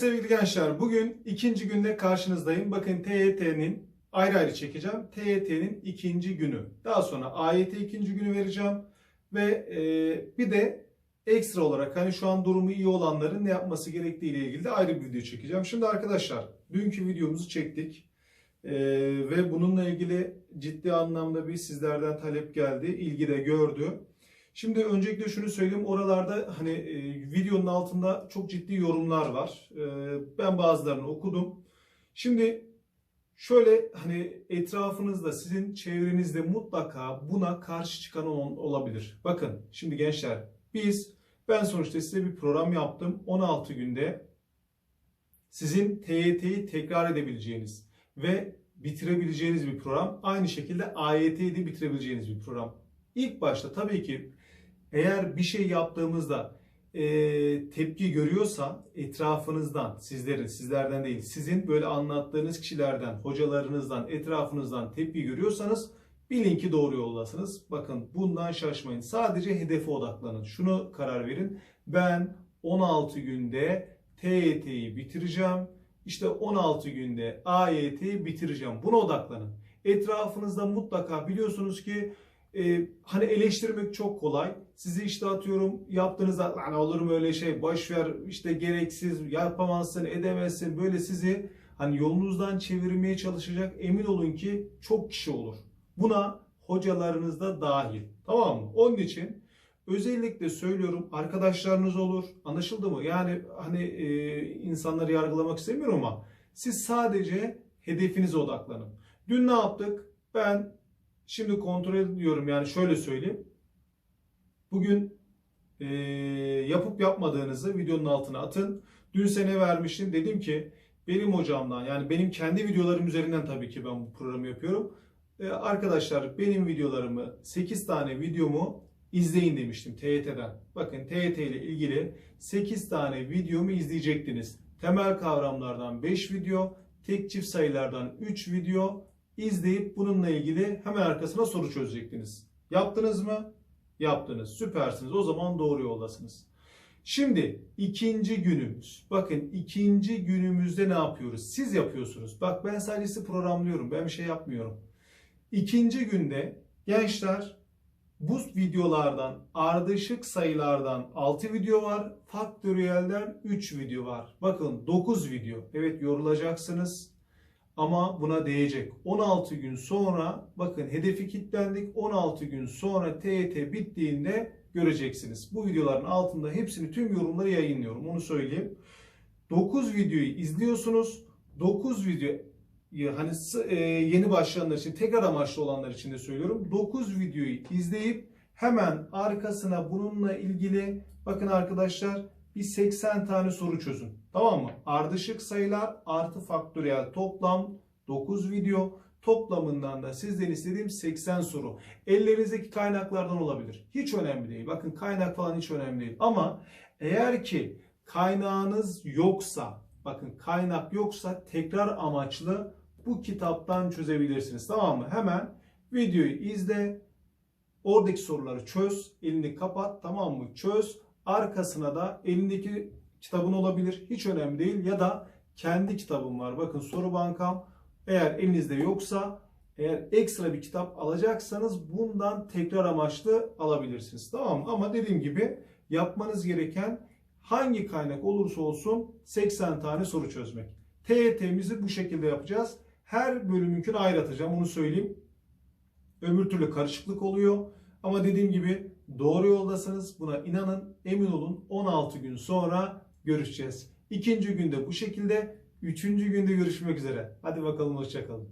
Sevgili gençler bugün ikinci günde karşınızdayım. Bakın TYT'nin ayrı ayrı çekeceğim. TYT'nin ikinci günü. Daha sonra AYT ikinci günü vereceğim. Ve e, bir de ekstra olarak hani şu an durumu iyi olanların ne yapması gerektiği ile ilgili de ayrı bir video çekeceğim. Şimdi arkadaşlar dünkü videomuzu çektik. E, ve bununla ilgili ciddi anlamda bir sizlerden talep geldi. ilgi de gördü. Şimdi öncelikle şunu söyleyeyim. Oralarda hani e, videonun altında çok ciddi yorumlar var. E, ben bazılarını okudum. Şimdi şöyle hani etrafınızda sizin çevrenizde mutlaka buna karşı çıkan ol- olabilir. Bakın şimdi gençler biz ben sonuçta size bir program yaptım. 16 günde sizin TYT'yi tekrar edebileceğiniz ve bitirebileceğiniz bir program. Aynı şekilde AYT'yi de bitirebileceğiniz bir program. İlk başta tabii ki eğer bir şey yaptığımızda e, tepki görüyorsa etrafınızdan, sizlerin, sizlerden değil, sizin böyle anlattığınız kişilerden, hocalarınızdan, etrafınızdan tepki görüyorsanız bilin ki doğru yoldasınız. Bakın bundan şaşmayın. Sadece hedefe odaklanın. Şunu karar verin. Ben 16 günde TYT'yi bitireceğim. İşte 16 günde AYT'yi bitireceğim. Buna odaklanın. Etrafınızda mutlaka biliyorsunuz ki e, hani eleştirmek çok kolay. Sizi işte atıyorum yaptığınızda lan olur mu öyle şey boş ver işte gereksiz yapamazsın edemezsin böyle sizi hani yolunuzdan çevirmeye çalışacak emin olun ki çok kişi olur. Buna hocalarınız da dahil. Tamam mı? Onun için özellikle söylüyorum arkadaşlarınız olur. Anlaşıldı mı? Yani hani e, insanları yargılamak istemiyorum ama siz sadece hedefinize odaklanın. Dün ne yaptık? Ben Şimdi kontrol ediyorum yani şöyle söyleyeyim. Bugün e, yapıp yapmadığınızı videonun altına atın. Dün sene vermiştim. Dedim ki benim hocamdan yani benim kendi videolarım üzerinden tabii ki ben bu programı yapıyorum. E, arkadaşlar benim videolarımı 8 tane videomu izleyin demiştim TYT'den. Bakın TYT ile ilgili 8 tane videomu izleyecektiniz. Temel kavramlardan 5 video, tek çift sayılardan 3 video, izleyip bununla ilgili hemen arkasına soru çözecektiniz. Yaptınız mı? Yaptınız. Süpersiniz. O zaman doğru yoldasınız. Şimdi ikinci günümüz. Bakın ikinci günümüzde ne yapıyoruz? Siz yapıyorsunuz. Bak ben sadece programlıyorum. Ben bir şey yapmıyorum. İkinci günde gençler bu videolardan ardışık sayılardan 6 video var. Faktöriyelden 3 video var. Bakın 9 video. Evet yorulacaksınız. Ama buna değecek. 16 gün sonra bakın hedefi kilitlendik. 16 gün sonra TYT bittiğinde göreceksiniz. Bu videoların altında hepsini tüm yorumları yayınlıyorum. Onu söyleyeyim. 9 videoyu izliyorsunuz. 9 video hani e, yeni başlayanlar için tekrar amaçlı olanlar için de söylüyorum. 9 videoyu izleyip hemen arkasına bununla ilgili bakın arkadaşlar bir 80 tane soru çözün. Tamam mı? Ardışık sayılar artı faktöriyel toplam 9 video. Toplamından da sizden istediğim 80 soru. Ellerinizdeki kaynaklardan olabilir. Hiç önemli değil. Bakın kaynak falan hiç önemli değil. Ama eğer ki kaynağınız yoksa, bakın kaynak yoksa tekrar amaçlı bu kitaptan çözebilirsiniz. Tamam mı? Hemen videoyu izle. Oradaki soruları çöz. Elini kapat. Tamam mı? Çöz. Arkasına da elindeki kitabın olabilir. Hiç önemli değil. Ya da kendi kitabım var. Bakın soru bankam. Eğer elinizde yoksa eğer ekstra bir kitap alacaksanız bundan tekrar amaçlı alabilirsiniz. Tamam mı? Ama dediğim gibi yapmanız gereken hangi kaynak olursa olsun 80 tane soru çözmek. TYT'mizi bu şekilde yapacağız. Her bölümünkünü ayrı atacağım onu söyleyeyim. Öbür türlü karışıklık oluyor. Ama dediğim gibi doğru yoldasınız. Buna inanın, emin olun 16 gün sonra görüşeceğiz. İkinci günde bu şekilde, üçüncü günde görüşmek üzere. Hadi bakalım hoşçakalın.